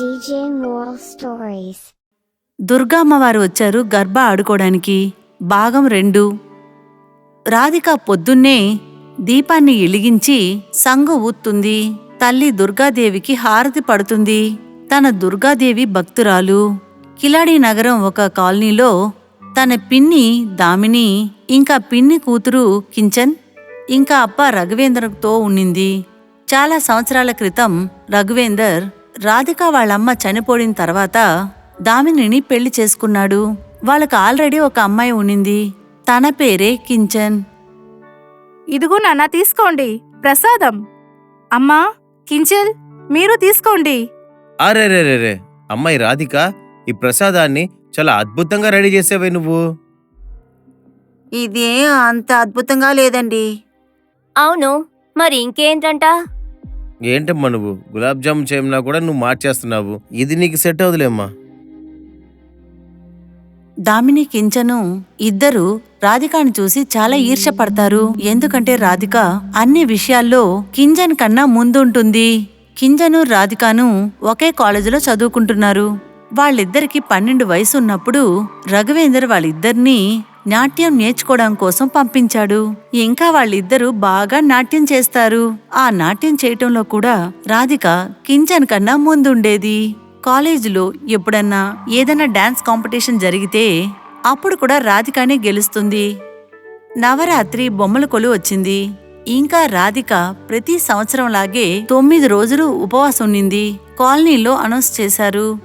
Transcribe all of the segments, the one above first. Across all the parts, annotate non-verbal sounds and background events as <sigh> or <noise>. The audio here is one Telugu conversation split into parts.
DJ దుర్గామ్మవారు వచ్చారు గర్భ ఆడుకోవడానికి. భాగం రెండు. రాధిక పొద్దున్నే దీపాన్ని ఇలిగించి సంగు ఊత్తుంది. తల్లి దుర్గాదేవికి హారతి పడుతుంది. తన దుర్గాదేవి భక్తురాలు. కిలాడి నగరం ఒక కాలనీలో తన పిన్ని దామిని ఇంకా పిన్ని కూతురు కించన్ ఇంకా అప్ప రఘువేంద్రతో ఉండింది. చాలా సంవత్సరాల క్రితం రఘువేందర్ రాధిక వాళ్ళమ్మ చనిపోయిన తర్వాత దామినిని పెళ్ళి చేసుకున్నాడు. వాళ్ళకి ఆల్రెడీ ఒక అమ్మాయి ఉండింది తన పేరే కించన్. ఇదిగో నాన్న తీసుకోండి. ప్రసాదం. అమ్మా కించల్ మీరు తీసుకోండి. అరే రే రే రే అమ్మాయి రాధిక ఈ ప్రసాదాన్ని చాలా అద్భుతంగా రెడీ చేసేవే నువ్వు. ఇదే అంత అద్భుతంగా లేదండి. అవును మరి ఇంకేంటంట? ఏంటమ్మా నువ్వు? గులాబ్ జామున్ చేయమన్నా కూడా నువ్వు మార్చేస్తున్నావు. ఇది నీకు సెట్ అవుదులేమ్మా. దామిని కించను ఇద్దరు రాధికాని చూసి చాలా ఈర్షపడతారు ఎందుకంటే రాధిక అన్ని విషయాల్లో కింజన్ కన్నా ముందుంటుంది. కింజను రాధికాను ఒకే కాలేజీలో చదువుకుంటున్నారు. వాళ్ళిద్దరికి పన్నెండు వయసు ఉన్నప్పుడు రఘువేందర్ వాళ్ళిద్దరినీ నాట్యం నేర్చుకోవడం కోసం పంపించాడు. ఇంకా వాళ్ళిద్దరూ బాగా నాట్యం చేస్తారు. ఆ నాట్యం చేయటంలో కూడా రాధిక కించన్ కన్నా ముందుండేది. కాలేజీలో ఎప్పుడన్నా ఏదైనా డాన్స్ కాంపిటీషన్ జరిగితే అప్పుడు కూడా రాధికానే గెలుస్తుంది. నవరాత్రి బొమ్మల కొలు వచ్చింది. ఇంకా రాధిక ప్రతి సంవత్సరం లాగే తొమ్మిది రోజులు ఉపవాసం ఉండింది. కాలనీలో అనౌన్స్ చేశారు.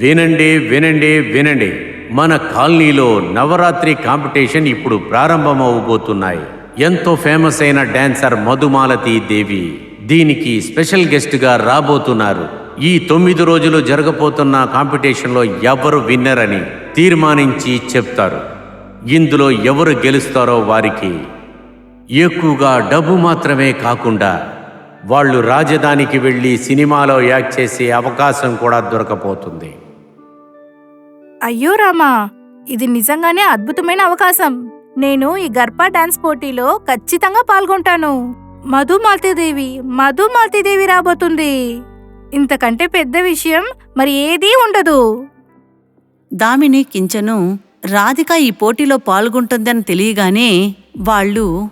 వినండి వినండి వినండి. మన కాలనీలో నవరాత్రి కాంపిటీషన్ ఇప్పుడు ప్రారంభమవబోతున్నాయి. ఎంతో ఫేమస్ అయిన డాన్సర్ మధుమాలతి దేవి దీనికి స్పెషల్ గెస్ట్గా రాబోతున్నారు. ఈ తొమ్మిది రోజులు జరగబోతున్న కాంపిటీషన్లో ఎవరు విన్నర్ అని తీర్మానించి చెప్తారు. ఇందులో ఎవరు గెలుస్తారో వారికి ఎక్కువగా డబ్బు మాత్రమే కాకుండా వాళ్ళు రాజధానికి వెళ్ళి సినిమాలో యాక్ట్ చేసే అవకాశం కూడా దొరకపోతుంది అయ్యో రామా ఇది నిజంగానే అద్భుతమైన అవకాశం. నేను ఈ గర్భా డాన్స్ పోటీలో ఖచ్చితంగా పాల్గొంటాను. మధుమాలతీదేవి మధుమాలతీదేవి రాబోతుంది. ఇంతకంటే పెద్ద విషయం మరి ఏదీ ఉండదు. దామిని కించను రాధిక ఈ పోటీలో పాల్గొంటుందని తెలియగానే వాళ్ళు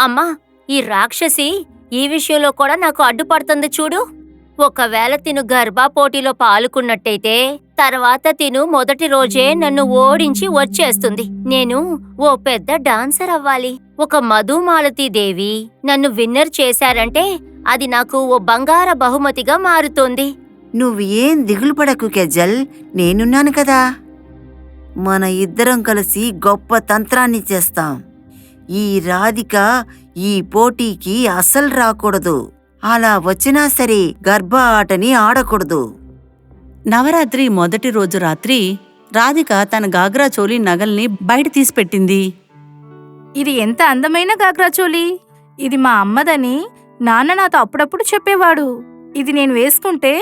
అమ్మా ఈ రాక్షసి ఈ విషయంలో కూడా నాకు అడ్డుపడుతుంది చూడు. ఒకవేళ తిను గర్భా పోటీలో పాల్గొన్నట్టయితే తర్వాత తిను మొదటి రోజే నన్ను ఓడించి వచ్చేస్తుంది. నేను ఓ పెద్ద డాన్సర్ అవ్వాలి. ఒక మధుమాలతి దేవి నన్ను విన్నర్ చేశారంటే అది నాకు ఓ బంగార బహుమతిగా మారుతోంది. నువ్వు ఏం దిగులు పడకు కెజల్. నేనున్నాను కదా. మన ఇద్దరం కలిసి గొప్ప తంత్రాన్ని చేస్తాం. ఈ రాధిక ఈ పోటీకి అస్సలు రాకూడదు. అలా వచ్చినా సరే గర్భ ఆటని ఆడకూడదు. నవరాత్రి మొదటి రోజు రాత్రి రాధిక తన గాగ్రా చోలి నగల్ని బయట తీసిపెట్టింది. ఇది ఎంత అందమైన గాగ్రాచోలి ఇది మా అమ్మదని నాన్న నాతో అప్పుడప్పుడు చెప్పేవాడు. ఇది నేను వేసుకుంటే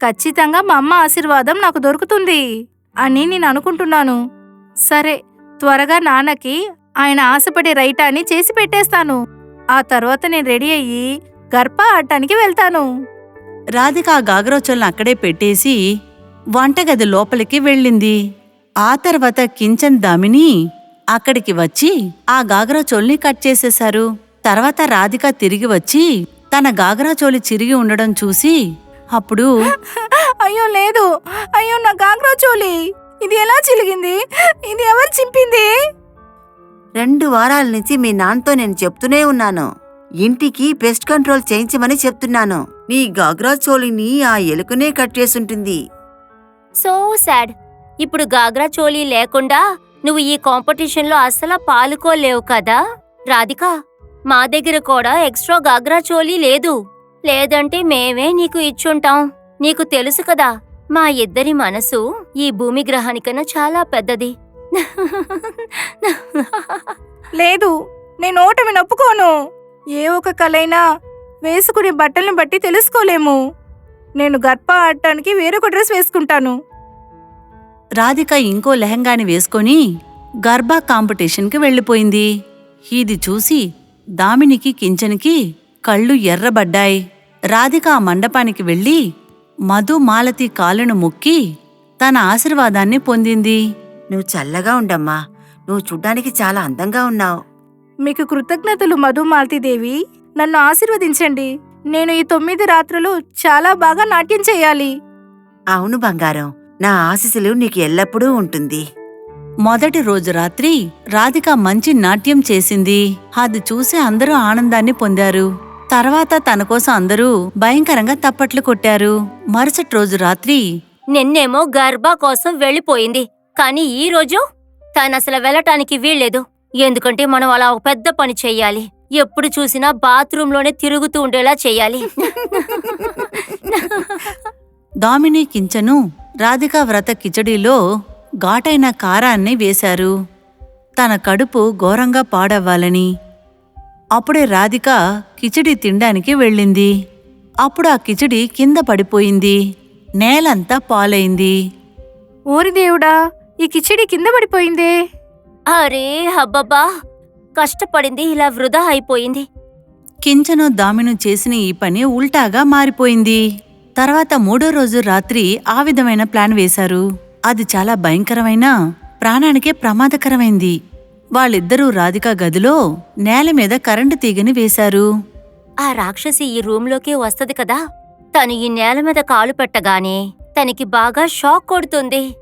ఖచ్చితంగా మా అమ్మ ఆశీర్వాదం నాకు దొరుకుతుంది అని నేను అనుకుంటున్నాను. సరే త్వరగా నాన్నకి ఆయన ఆశపడే రైటాన్ని చేసి పెట్టేస్తాను. ఆ తర్వాత నేను రెడీ అయ్యి గర్భ ఆడటానికి వెళ్తాను. రాధిక ఆ గాగ్రోచోల్ని అక్కడే పెట్టేసి వంటగది లోపలికి వెళ్ళింది. ఆ తర్వాత కించన్ దామిని అక్కడికి వచ్చి ఆ గాగ్రాచోల్ని కట్ చేసేశారు. తర్వాత రాధిక తిరిగి వచ్చి తన గాగ్రాచోలి చిరిగి ఉండడం చూసి అప్పుడు అయ్యో లేదు. అయ్యో నా గాగ్రాచోలి ఇది ఎలా చిలిగింది? ఇది ఎవరు చింపింది? రెండు వారాల నుంచి మీ నాన్నతో నేను చెప్తూనే ఉన్నాను. ఇంటికి పెస్ట్ కంట్రోల్ చేయించమని చెప్తున్నాను. నీ గాగ్రా చోలిని ఆ ఎలుకనే కట్ చేసుంటుంది సో సాడ్. ఇప్పుడు గాగ్రా చోలీ లేకుండా నువ్వు ఈ కాంపిటీషన్లో అస్సలు పాలుకోలేవు కదా? రాధిక మా దగ్గర కూడా ఎక్స్ట్రా గాగ్రా చోలీ లేదు. లేదంటే మేమే నీకు ఇచ్చుంటాం. నీకు తెలుసు కదా మా ఇద్దరి మనసు ఈ భూమి గ్రహానికన్నా చాలా పెద్దది. లేదు నేను ఓటమి నొప్పుకోను. ఏ ఒక కలైనా వేసుకునే బట్టల్ని బట్టి తెలుసుకోలేము. నేను గర్భ ఆడటానికి వేరొక డ్రెస్ వేసుకుంటాను. రాధిక ఇంకో లెహంగాని వేసుకొని గర్భా కాంపిటీషన్కి వెళ్ళిపోయింది. ఇది చూసి దామినికి కించనికి కళ్ళు ఎర్రబడ్డాయి. రాధిక ఆ మండపానికి వెళ్ళి మధు మాలతి కాళ్ళను మొక్కి తన ఆశీర్వాదాన్ని పొందింది. నువ్వు చల్లగా ఉండమ్మా. నువ్వు చూడ్డానికి చాలా అందంగా ఉన్నావు. మీకు కృతజ్ఞతలు మధుమాలతీదేవి నన్ను ఆశీర్వదించండి. నేను ఈ తొమ్మిది రాత్రులు చాలా బాగా నాట్యం చేయాలి. అవును బంగారం. నా ఆశీస్సులు నీకు ఎల్లప్పుడూ ఉంటుంది. మొదటి రోజు రాత్రి రాధిక మంచి నాట్యం చేసింది. అది చూసి అందరూ ఆనందాన్ని పొందారు. తర్వాత తన కోసం అందరూ భయంకరంగా తప్పట్లు కొట్టారు. మరుసటి రోజు రాత్రి నిన్నేమో గర్భా కోసం వెళ్ళిపోయింది. కానీ ఈ రోజు తనసలు వెళ్ళటానికి వీల్లేదు. ఎందుకంటే మనం అలా ఒక పెద్ద పని చెయ్యాలి ఎప్పుడు చూసినా బాత్రూంలోనే తిరుగుతూ ఉండేలా చెయ్యాలి దామిని కించను రాధిక వ్రత కిచడీలో ఘాటైన కారాన్ని వేశారు. తన కడుపు ఘోరంగా పాడవ్వాలని. అప్పుడే రాధిక కిచడి తినడానికి వెళ్ళింది. అప్పుడు ఆ కిచడి కింద పడిపోయింది. నేలంతా పాలైంది. ఓరి దేవుడా ఈ కిచిడి కింద పడిపోయిందే? అరే హబ్బబ్బా కష్టపడింది ఇలా వృధా అయిపోయింది. కించను దామిను చేసిన ఈ పని ఉల్టాగా మారిపోయింది. తర్వాత మూడో రోజు రాత్రి ఆ విధమైన ప్లాన్ వేశారు. అది చాలా భయంకరమైన ప్రాణానికే ప్రమాదకరమైంది. వాళ్ళిద్దరూ రాధిక గదిలో నేల మీద కరెంటు తీగని వేశారు. ఆ రాక్షసి ఈ రూంలోకే వస్తది కదా. తను ఈ నేల మీద కాలు పెట్టగానే తనకి బాగా షాక్ కొడుతుంది.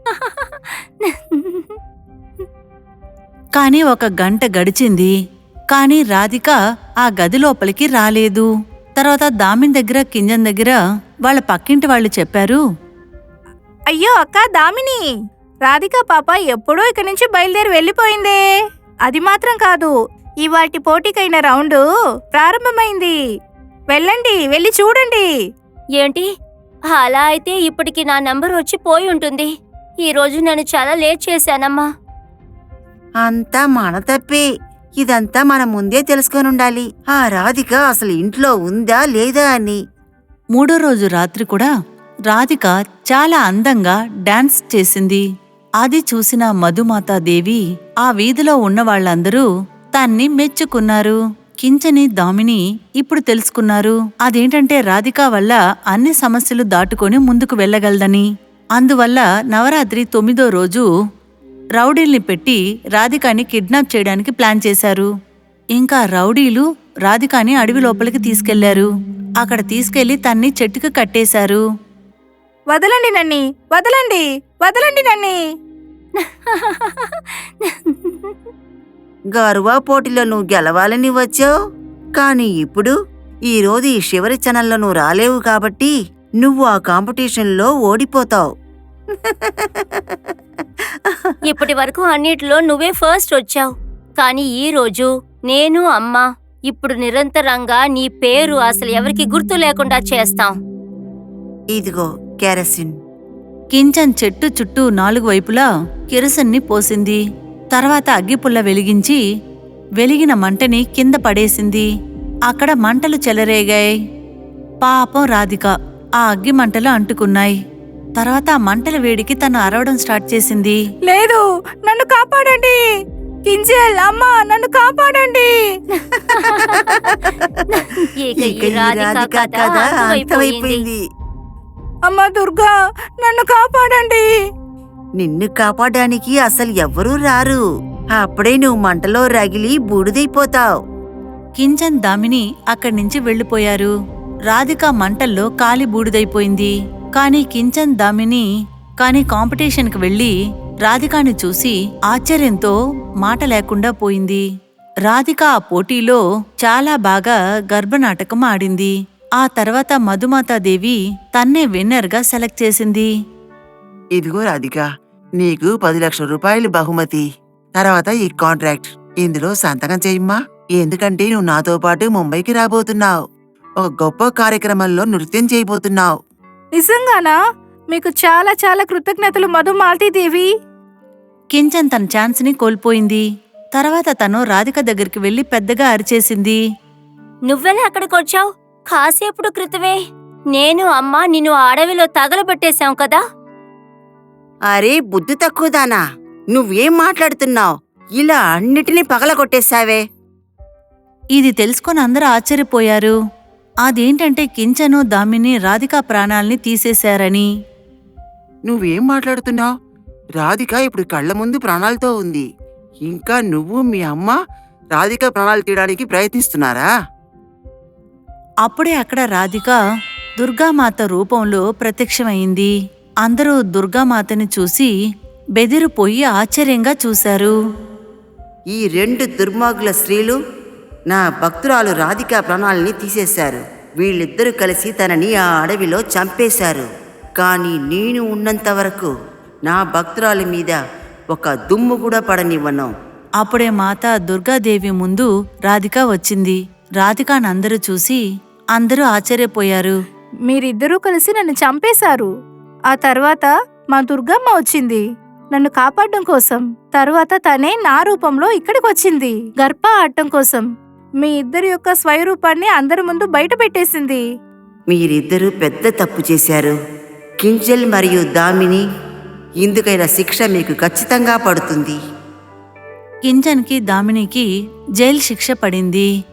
<laughs> కాని ఒక గంట గడిచింది. కాని రాధిక ఆ గది లోపలికి రాలేదు. తర్వాత దామిన్ దగ్గర కింజన్ దగ్గర వాళ్ళ పక్కింటి వాళ్ళు చెప్పారు అయ్యో అక్క దామిని! రాధిక పాప ఎప్పుడో ఇక్కడి నుంచి బయలుదేరి వెళ్ళిపోయిందే. అది మాత్రం కాదు ఇవాటి పోటీకైన రౌండ్ ప్రారంభమైంది. వెళ్ళండి వెళ్ళి చూడండి. ఏంటి? అలా అయితే ఇప్పటికి నా నంబర్ వచ్చి పోయి ఉంటుంది. ఈ రోజు నేను చాలా లేట్ చేశానమ్మా. అంతా మన తప్పే. ఇదంతా మనం ముందే తెలుసుకొని ఉండాలి ఆ రాధిక అసలు ఇంట్లో ఉందా లేదా అని. మూడో రోజు రాత్రి కూడా రాధిక చాలా అందంగా డాన్స్ చేసింది. అది చూసిన మధుమాతాదేవి ఆ వీధిలో ఉన్న వాళ్ళందరూ తన్ని మెచ్చుకున్నారు. కించని దామిని ఇప్పుడు తెలుసుకున్నారు. అదేంటంటే రాధిక వల్ల అన్ని సమస్యలు దాటుకొని ముందుకు వెళ్ళగలదని. అందువల్ల నవరాత్రి తొమ్మిదో రోజు రౌడీల్ని పెట్టి రాధికాని కిడ్నాప్ చేయడానికి ప్లాన్ చేశారు. ఇంకా రౌడీలు రాధికాని అడవి లోపలికి తీసుకెళ్ళారు. అక్కడ తీసుకెళ్ళి తన్ని చెట్టుకు కట్టేశారు. వదలండి నన్ని వదలండి వదలండి నన్ని. గర్వా పోటీలో నువ్వు గెలవాలని వచ్చావు. కానీ ఇప్పుడు ఈ రోజు ఈ చివరి ఛానల్లో నువ్వు రాలేవు కాబట్టి నువ్వు ఆ కాంపిటీషన్లో ఓడిపోతావు. ఇప్పటి వరకు అన్నిటిలో నువ్వే ఫస్ట్ వచ్చావు. కానీ ఈ రోజు నేను అమ్మ ఇప్పుడు నిరంతరంగా నీ పేరు అసలు ఎవరికి గుర్తు లేకుండా చేస్తాం. ఇదిగో కెరసిన్. కించన్ చెట్టు చుట్టూ నాలుగు వైపులా కిరసన్ని పోసింది. తర్వాత అగ్గిపుల్ల వెలిగించి వెలిగిన మంటని కింద పడేసింది. అక్కడ మంటలు చెలరేగాయి. పాపం రాధిక ఆ అగ్గి మంటలు అంటుకున్నాయి. తర్వాత ఆ మంటల వేడికి తను అరవడం స్టార్ట్ చేసింది. లేదు నన్ను కాపాడండి. కింజల్ అమ్మా నన్ను కాపాడండి. <laughs> ఇక ఈ రాధిక కథ అంతమైపోయింది. అమ్మా దుర్గా నన్ను కాపాడండి. నిన్ను కాపాడడానికి అసలు ఎవ్వరూ రారు. అప్పుడే నువ్వు మంటలో రగిలి బూడిదైపోతావు. కించన్ దామిని అక్కడి నుంచి వెళ్ళిపోయారు రాధిక మంటల్లో కాలి బూడిదైపోయింది. కానీ కించన్ దామిని కాని కాంపిటీషన్కి వెళ్ళి రాధికాని చూసి ఆశ్చర్యంతో మాట లేకుండా పోయింది. రాధిక ఆ పోటీలో చాలా బాగా గర్భనాటకం ఆడింది. ఆ తర్వాత మధుమాతాదేవి తన్నే విన్నర్గా సెలెక్ట్ చేసింది. ఇదిగో రాధిక నీకు పది లక్షల రూపాయలు బహుమతి. తర్వాత ఈ కాంట్రాక్ట్. ఇందులో సంతకం చేయమ్మా. ఎందుకంటే నువ్వు నాతో పాటు ముంబైకి రాబోతున్నావు. ఒక గొప్ప కార్యక్రమంలో నృత్యం చేయబోతున్నావు. నిజంగానా? మీకు చాలా చాలా కృతజ్ఞతలు మధు మాలతీదేవి. కించన్ తన ఛాన్స్ని కోల్పోయింది. తర్వాత తను రాధిక దగ్గరికి వెళ్ళి పెద్దగా అరిచేసింది. నువ్వెలా అక్కడికి వచ్చావు కాసేపుడు క్రితమే. నేను అమ్మ నిన్ను ఆ అడవిలో తగలబెట్టేశాం కదా? అరే బుద్ధి తక్కువదానా. నువ్వేం మాట్లాడుతున్నావు? ఇలా అన్నిటినీ పగలగొట్టేశావే. ఇది తెలుసుకొని అందరూ ఆశ్చర్యపోయారు. అదేంటంటే కించను దామిని రాధిక ప్రాణాల్ని తీసేశారని. నువ్వేం మాట్లాడుతున్నావు రాధిక ఇప్పుడు కళ్ళ ముందు ప్రాణాలతో ఉంది. ఇంకా నువ్వు మీ అమ్మ రాధిక ప్రాణాలు తీయడానికి ప్రయత్నిస్తున్నారా? అప్పుడే అక్కడ రాధిక దుర్గామాత రూపంలో ప్రత్యక్షమైంది. అందరూ దుర్గామాతని చూసి బెదిరిపోయి ఆశ్చర్యంగా చూశారు. ఈ రెండు దుర్మార్గుల స్త్రీలు నా భక్తురాలు రాధిక ప్రాణాలని తీసేశారు. వీళ్ళిద్దరూ కలిసి తనని ఆ అడవిలో చంపేశారు. కానీ నేను ఉన్నంత వరకు నా భక్తురాలి మీద ఒక దుమ్ము కూడా పడనివ్వను. అప్పుడే మాత దుర్గాదేవి ముందు రాధిక వచ్చింది. రాధికాని అందరూ చూసి అందరూ ఆశ్చర్యపోయారు. మీరిద్దరూ కలిసి నన్ను చంపేశారు. ఆ తర్వాత మా దుర్గమ్మ వచ్చింది. నన్ను కాపాడడం కోసం. తర్వాత తనే నా రూపంలో ఇక్కడికి వచ్చింది. గర్భ ఆడటం కోసం. మీ ఇద్దరి యొక్క స్వయరూపాన్ని అందరి ముందు బయట పెట్టేసింది. మీరిద్దరూ పెద్ద తప్పు చేశారు. కింజల్ మరియు దామిని ఇందుకైన శిక్ష మీకు ఖచ్చితంగా పడుతుంది. కింజన్కి దామినికి జైలు శిక్ష పడింది.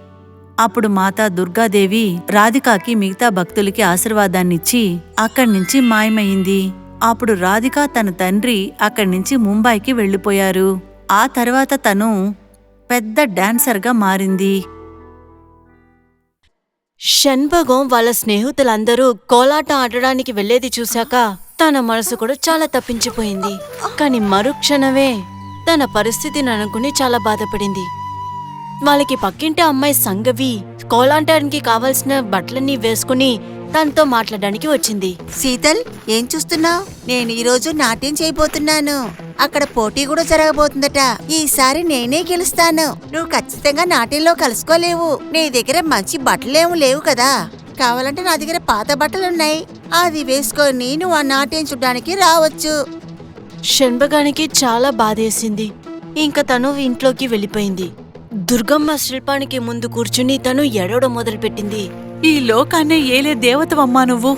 అప్పుడు మాతా దుర్గాదేవి రాధికాకి మిగతా భక్తులకి ఆశీర్వాదాన్నిచ్చి అక్కడి నుంచి మాయమైంది అప్పుడు రాధిక తన తండ్రి అక్కడి నుంచి ముంబైకి వెళ్ళిపోయారు. ఆ తర్వాత తను పెద్ద డాన్సర్గా మారింది. షణ్భగం వాళ్ళ స్నేహితులందరూ కోలాటం ఆడడానికి వెళ్ళేది చూశాక తన మనసు కూడా చాలా తప్పించిపోయింది. కాని మరుక్షణమే తన పరిస్థితిని అనుకుని చాలా బాధపడింది. వాళ్ళకి పక్కింటి అమ్మాయి సంగవి కోలాటానికి కావలసిన బట్టలన్నీ వేసుకుని తనతో మాట్లాడడానికి వచ్చింది. శీతల్ ఏం చూస్తున్నావు? నేను ఈరోజు నాట్యం చేయబోతున్నాను. అక్కడ పోటీ కూడా జరగబోతుందట. ఈసారి నేనే గెలుస్తాను. నువ్వు ఖచ్చితంగా నాట్యంలో కలుసుకోలేవు. నీ దగ్గర మంచి బట్టలేము లేవు కదా. కావాలంటే నా దగ్గర పాత బట్టలున్నాయి అది వేసుకొని నువ్వు ఆ నాట్యం చూడడానికి రావచ్చు. షణ్భగానికి చాలా బాధేసింది ఇంకా తను ఇంట్లోకి వెళ్ళిపోయింది. దుర్గమ్మ శిల్పానికి ముందు కూర్చుని తను ఎడవడం మొదలుపెట్టింది. ఈ లోకాన్నే ఏలే దేవతవమ్మా నువ్వు.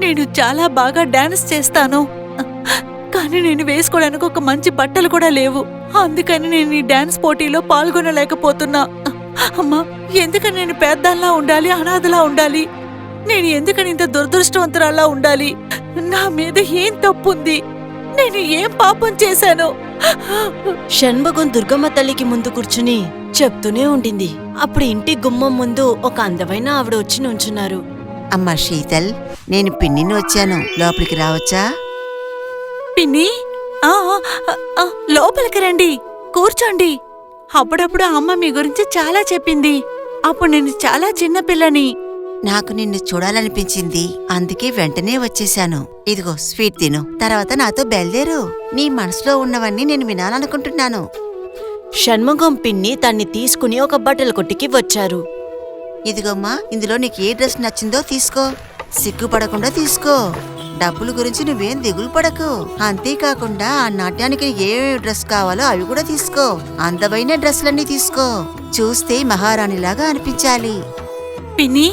నేను చాలా బాగా డాన్స్ చేస్తాను. కానీ నేను వేసుకోవడానికి ఒక మంచి బట్టలు కూడా లేవు. అందుకని నేను ఈ డాన్స్ పోటీలో పాల్గొనలేకపోతున్నా. అమ్మా ఎందుకని నేను పేద్దాల్లా ఉండాలి అనాథలా ఉండాలి? నేను ఎందుకని ఇంత దురదృష్టవంతురాల్లా ఉండాలి? నా మీద ఏం తప్పుంది? నేను ఏం పాపం చేశాను? షణ్భగం దుర్గమ్మ తల్లికి ముందు కూర్చుని చెప్తూనే ఉండింది. అప్పుడు ఇంటి గుమ్మం ముందు ఒక అందమైన ఆవిడ వచ్చి నుంచున్నారు. అమ్మా శీతల్ నేను పిన్నిని వచ్చాను. లోపలికి రావచ్చా? పిన్ని? ఆ, ఆ, ఆ, లోపలికి రండి. కూర్చోండి. అప్పుడప్పుడు అమ్మ మీ గురించి చాలా చెప్పింది. అప్పుడు నేను చాలా చిన్న పిల్లని. నాకు నిన్ను చూడాలనిపించింది. అందుకే వెంటనే వచ్చేశాను. ఇదిగో స్వీట్ తిను. తర్వాత నాతో బయలుదేరు. నీ మనసులో ఉన్నవన్నీ నేను వినాలనుకుంటున్నాను. షణ్ముఖం పిన్ని తన్ని తీసుకుని ఒక బట్టల కొట్టికి వచ్చారు. ఇదిగోమ్మా ఇందులో నీకు ఏ డ్రెస్ నచ్చిందో తీసుకో. సిగ్గుపడకుండా తీసుకో. డబ్బుల గురించి నువ్వేం దిగులు పడకు. అంతేకాకుండా ఆ నాట్యానికి ఏ డ్రెస్ కావాలో అవి కూడా తీసుకో. అందమైన డ్రెస్లన్నీ తీసుకో. చూస్తే మహారాణిలాగా అనిపించాలి. పిన్ని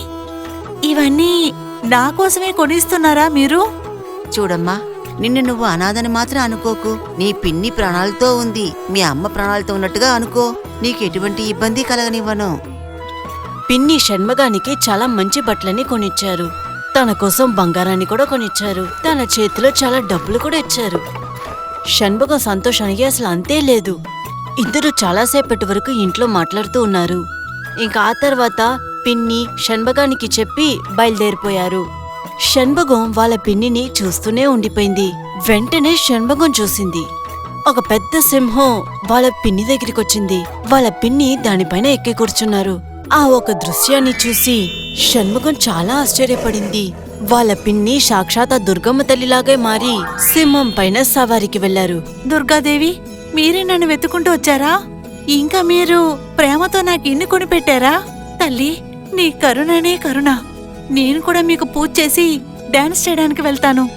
ఇవన్నీ నా కోసమే కొనిస్తున్నారా మీరు? చూడమ్మా నిన్ను నువ్వు అనాథని మాత్రం అనుకోకు. నీ పిన్ని ప్రాణాలతో ఉంది. మీ అమ్మ ప్రాణాలతో ఉన్నట్టుగా అనుకో. నీకు ఎటువంటి ఇబ్బంది కలగనివ్వను. పిన్ని షణ్మగానికి చాలా మంచి బట్టలని కొనిచ్చారు. తన కోసం బంగారాన్ని కూడా కొనిచ్చారు. తన చేతిలో చాలా డబ్బులు కూడా ఇచ్చారు. షణ్ముఖం సంతోషానికి అసలు అంతే లేదు. ఇద్దరు చాలాసేపటి వరకు ఇంట్లో మాట్లాడుతూ ఉన్నారు. ఇంకా ఆ తర్వాత పిన్ని షణ్భగానికి చెప్పి బయలుదేరిపోయారు. షణ్భగం వాళ్ళ పిన్నిని చూస్తూనే ఉండిపోయింది. వెంటనే షణ్భగం చూసింది. ఒక పెద్ద సింహం వాళ్ళ పిన్ని దగ్గరికి వచ్చింది వాళ్ళ పిన్ని దానిపైన ఎక్కి కూర్చున్నారు. ఆ ఒక దృశ్యాన్ని చూసి షణ్ముఖం చాలా ఆశ్చర్యపడింది. వాళ్ళ పిన్ని సాక్షాత్ ఆ దుర్గమ్మ తల్లిలాగే మారి సింహం పైన సవారికి వెళ్ళారు దుర్గాదేవి మీరే నన్ను వెతుకుంటూ వచ్చారా? ఇంకా మీరు ప్రేమతో నాకు ఇన్ని కొనిపెట్టారా తల్లి నీ కరుణనే కరుణ. నేను కూడా మీకు పూజ చేసి డాన్స్ చేయడానికి వెళ్తాను.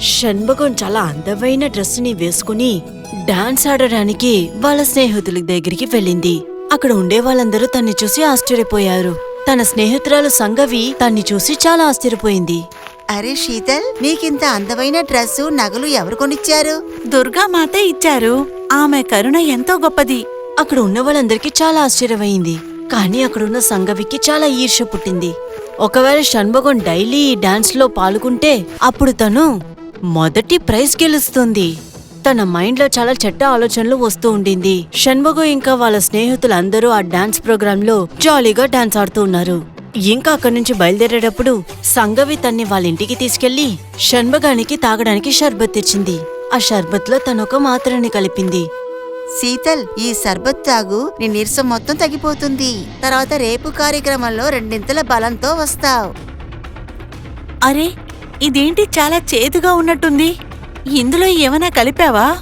షణ్ముఖం చాలా అందమైన డ్రెస్సుని వేసుకుని డాన్స్ ఆడడానికి వాళ్ళ స్నేహితుల దగ్గరికి వెళ్ళింది. అక్కడ ఉండే వాళ్ళందరూ తన్ని చూసి ఆశ్చర్యపోయారు. తన స్నేహితురాలు సంగవి తన్ని చూసి చాలా ఆశ్చర్యపోయింది. అరే శీతల్ నీకింత అందమైన డ్రెస్సు నగలు ఎవరు కొనిచ్చారు? దుర్గామాత ఇచ్చారు. ఆమె కరుణ ఎంతో గొప్పది. అక్కడ ఉన్న వాళ్ళందరికీ చాలా ఆశ్చర్యమైంది. కానీ అక్కడున్న సంగవికి చాలా ఈర్ష్య పుట్టింది. ఒకవేళ షణ్ముఖం డైలీ ఈ డాన్స్లో పాల్గొంటే అప్పుడు తను మొదటి ప్రైజ్ గెలుస్తుంది. తన మైండ్లో చాలా చెడ్డ ఆలోచనలు వస్తూ ఉండింది. షణ్ముఖం ఇంకా వాళ్ళ స్నేహితులందరూ ఆ డాన్స్ ప్రోగ్రాంలో జాలీగా డాన్స్ ఆడుతూ ఉన్నారు. ఇంకా అక్కడి నుంచి బయలుదేరేటప్పుడు సంగవి తన్ని వాళ్ళ ఇంటికి తీసుకెళ్ళి షణ్ముగానికి తాగడానికి షర్బత్ తెచ్చింది. ఆ షర్బత్లో తను ఒక మాత్రని కలిపింది. శీతల్ ఈ సర్బత్ తాగు. నీ నీరసం మొత్తం తగ్గిపోతుంది. తర్వాత రేపు కార్యక్రమంలో రెండింతల బలంతో వస్తావు. అరే ఇదేంటి చాలా చేదుగా ఉన్నట్టుంది? ఇందులో ఏమైనా కలిపావా?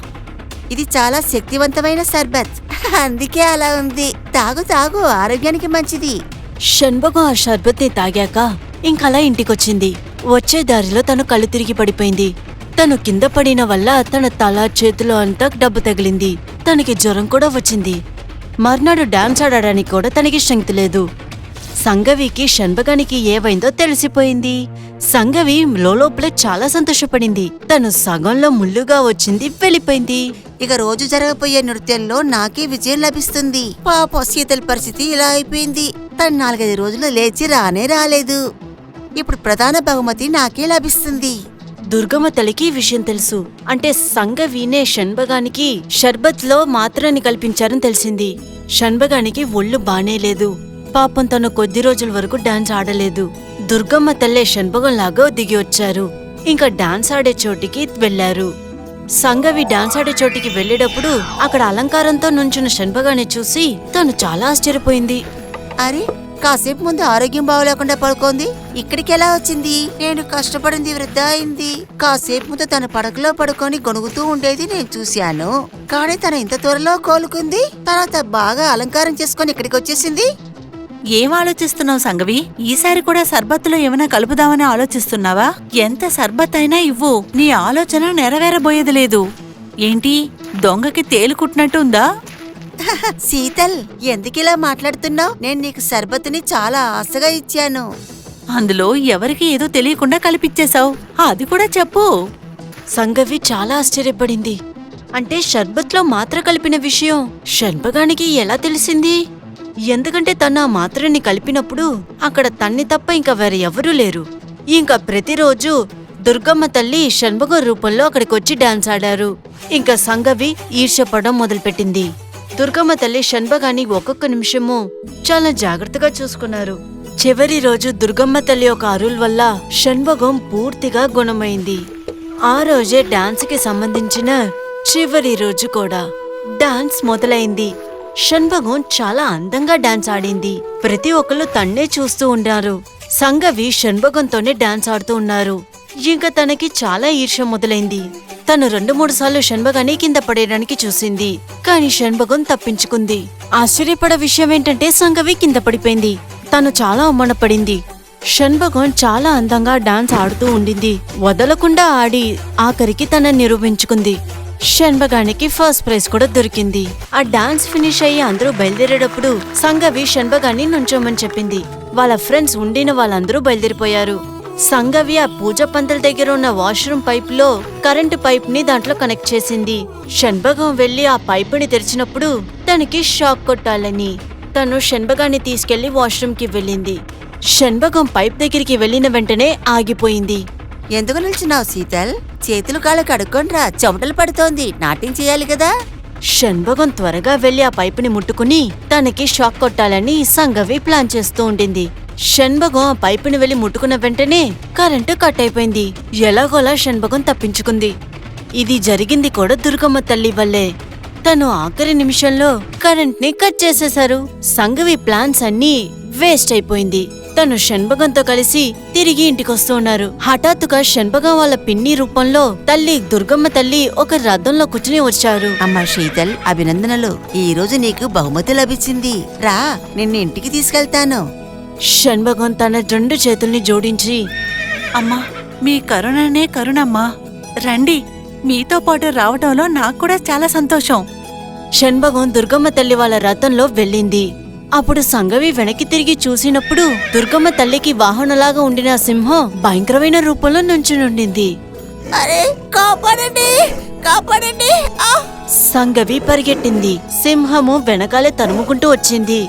ఇది చాలా శక్తివంతమైన సర్బత్ <laughs> అందుకే అలా ఉంది. తాగు తాగు. ఆరోగ్యానికి మంచిది. షణ్ముగం ఆ షర్బత్ని తాగాక ఇంకలా ఇంటికొచ్చింది. వచ్చే దారిలో తను కళ్ళు తిరిగి పడిపోయింది. తను కింద పడిన వల్ల తన తల చేతిలో అంతా డబ్బు తగిలింది. తనకి జ్వరం కూడా వచ్చింది. మర్నాడు డాన్స్ ఆడడానికి కూడా తనకి శక్తి లేదు. సంగవికి షణ్భగానికి ఏవైందో తెలిసిపోయింది. సంగవి లోపలే చాలా సంతోషపడింది. తను సగంలో ముల్లుగా వచ్చింది వెళ్ళిపోయింది. ఇక రోజు జరగబోయే నృత్యంలో నాకే విజయం లభిస్తుంది. పాప శీతల పరిస్థితి ఇలా అయిపోయింది. తను నాలుగైదు రోజులు లేచి రానే రాలేదు. ఇప్పుడు ప్రధాన బహుమతి నాకే లభిస్తుంది. దుర్గమ్మ తల్లికి ఈ విషయం తెలుసు. అంటే సంగవీనే వీనే షర్బత్లో మాత్రాన్ని కల్పించారని తెలిసింది. షణ్భగానికి ఒళ్ళు బానే లేదు. పాపం తను కొద్ది రోజుల వరకు డాన్స్ ఆడలేదు. దుర్గమ్మ తల్లే షణ్భగం లాగా దిగి వచ్చారు. ఇంకా డాన్స్ ఆడే చోటికి వెళ్ళారు సంగవి డాన్స్ ఆడే చోటికి వెళ్ళేటప్పుడు అక్కడ అలంకారంతో నుంచున్న షణ్భగాన్ని చూసి తను చాలా ఆశ్చర్యపోయింది. అరే కాసేపు ముందు ఆరోగ్యం బాగోలేకుండా పడుకోంది. ఇక్కడికి ఎలా వచ్చింది? నేను కష్టపడింది వృద్ధ అయింది. కాసేపు ముందు తన పడకలో పడుకొని గొణుగుతూ ఉండేది నేను చూశాను. కానీ తను ఇంత త్వరలో కోలుకుంది. తర్వాత బాగా అలంకారం చేసుకొని ఇక్కడికి వచ్చేసింది. ఏం ఆలోచిస్తున్నావు సంగవి? ఈసారి కూడా సర్బత్తులో ఏమైనా కలుపుదామని ఆలోచిస్తున్నావా? ఎంత సర్బత్ అయినా ఇవ్వు. నీ ఆలోచన నెరవేరబోయేది లేదు. ఏంటి? దొంగకి తేలుకుట్టినట్టుందా <laughs> శీతల్ ఎందుకిలా మాట్లాడుతున్నావు? నేను నీకు సర్బత్ని చాలా ఆశగా ఇచ్చాను. అందులో ఎవరికి ఏదో తెలియకుండా కలిపిచ్చేశావు. అది కూడా చెప్పు. సంగవి చాలా ఆశ్చర్యపడింది. అంటే షర్బత్లో మాత్ర కలిపిన విషయం షర్బగానికి ఎలా తెలిసింది? ఎందుకంటే తను ఆ మాత్రని కలిపినప్పుడు అక్కడ తన్ని తప్ప ఇంకా వేరే ఎవరూ లేరు. ఇంకా ప్రతిరోజు దుర్గమ్మ తల్లి షణ్ముగ రూపంలో అక్కడికొచ్చి డాన్స్ ఆడారు. ఇంకా సంగవి ఈర్ష్యపడడం మొదలుపెట్టింది. దుర్గమ్మ తల్లి షణ్బగాని ఒక్కొక్క నిమిషము చాలా జాగ్రత్తగా చూసుకున్నారు. చివరి రోజు దుర్గమ్మ తల్లి ఒక అరుల్ వల్ల షణ్భగం పూర్తిగా గుణమైంది. ఆ రోజే డాన్స్కి సంబంధించిన చివరి రోజు కూడా డాన్స్ మొదలైంది. షణ్భగం చాలా అందంగా డాన్స్ ఆడింది. ప్రతి ఒక్కరు తన్నే చూస్తూ ఉన్నారు సంగవి షణ్భగంతోనే డాన్స్ ఆడుతూ ఉన్నారు. ఇంకా తనకి చాలా ఈర్ష్య మొదలైంది. తను రెండు మూడు సార్లు షణ్భగాన్ని కింద పడేయడానికి చూసింది. కానీ షణ్భగం తప్పించుకుంది. ఆశ్చర్యపడ విషయం ఏంటంటే సంగవి కింద పడిపోయింది. తను చాలా అవమానపడింది షణ్భగం చాలా అందంగా డాన్స్ ఆడుతూ ఉండింది. వదలకుండా ఆడి ఆఖరికి తన నిరూపించుకుంది. షణ్భగానికి ఫస్ట్ ప్రైజ్ కూడా దొరికింది. ఆ డాన్స్ ఫినిష్ అయ్యి అందరూ బయలుదేరేటప్పుడు సంగవి షణ్భగాన్ని నుంచోమని చెప్పింది. వాళ్ళ ఫ్రెండ్స్ ఉండిన వాళ్ళందరూ బయలుదేరిపోయారు. సంగవి ఆ పూజ పందిరి దగ్గర ఉన్న వాష్రూమ్ పైప్లో కరెంటు పైప్ని దాంట్లో కనెక్ట్ చేసింది. షణ్భగం వెళ్ళి ఆ పైపుని తెరిచినప్పుడు తనకి షాక్ కొట్టాలని. తను షణ్భగాన్ని తీసుకెళ్ళి వాష్రూమ్కి వెళ్ళింది. షణ్భగం పైప్ దగ్గరికి వెళ్ళిన వెంటనే ఆగిపోయింది. ఎందుకు నిల్చున్నావు శీతల్? చేతులు కాళ్ళు కడుక్కొనిరా చెమటలు పడుతోంది నాట్యం చేయాలి కదా. షణ్భగం త్వరగా వెళ్ళి ఆ పైపుని ముట్టుకుని తనకి షాక్ కొట్టాలని సంగవి ప్లాన్ చేస్తూ ఉండింది. షణ్భగం ఆ పైపుని వెళ్ళి ముట్టుకున్న వెంటనే కరెంటు కట్ అయిపోయింది ఎలాగోలా షణ్భగం తప్పించుకుంది. ఇది జరిగింది కూడా దుర్గమ్మ తల్లి వల్లే. తను ఆఖరి నిమిషంలో కరెంట్ని కట్ చేసేశారు. సంగవి ప్లాన్స్ అన్నీ వేస్ట్ అయిపోయింది. తను షణ్భగంతో కలిసి తిరిగి ఇంటికొస్తూ ఉన్నారు. హఠాత్తుగా షణ్భగం వాళ్ళ పిన్ని రూపంలో తల్లి దుర్గమ్మ తల్లి ఒక రథంలో కూర్చుని వచ్చారు. అమ్మా శీతల్ అభినందనలు. ఈ రోజు నీకు బహుమతి లభించింది. రా నిన్ను ఇంటికి తీసుకెళ్తాను. షణ్భగం తన రెండు చేతుల్ని జోడించి అమ్మా మీ కరుణనే కరుణమ్మా. రండి మీతో పాటు రావటంలో నాకు కూడా చాలా సంతోషం. షణ్భగం దుర్గమ్మ తల్లి వాళ్ళ రథంలో వెళ్ళింది. అప్పుడు సంగవి వెనక్కి తిరిగి చూసినప్పుడు దుర్గమ్మ తల్లికి వాహనలాగా ఉండిన సింహం భయంకరమైన రూపంలో నుంచునుండింది అరే కాపాడండి కాపాడండి. సంగవి పరిగెట్టింది. సింహము వెనకాలే తరుముకుంటూ వచ్చింది.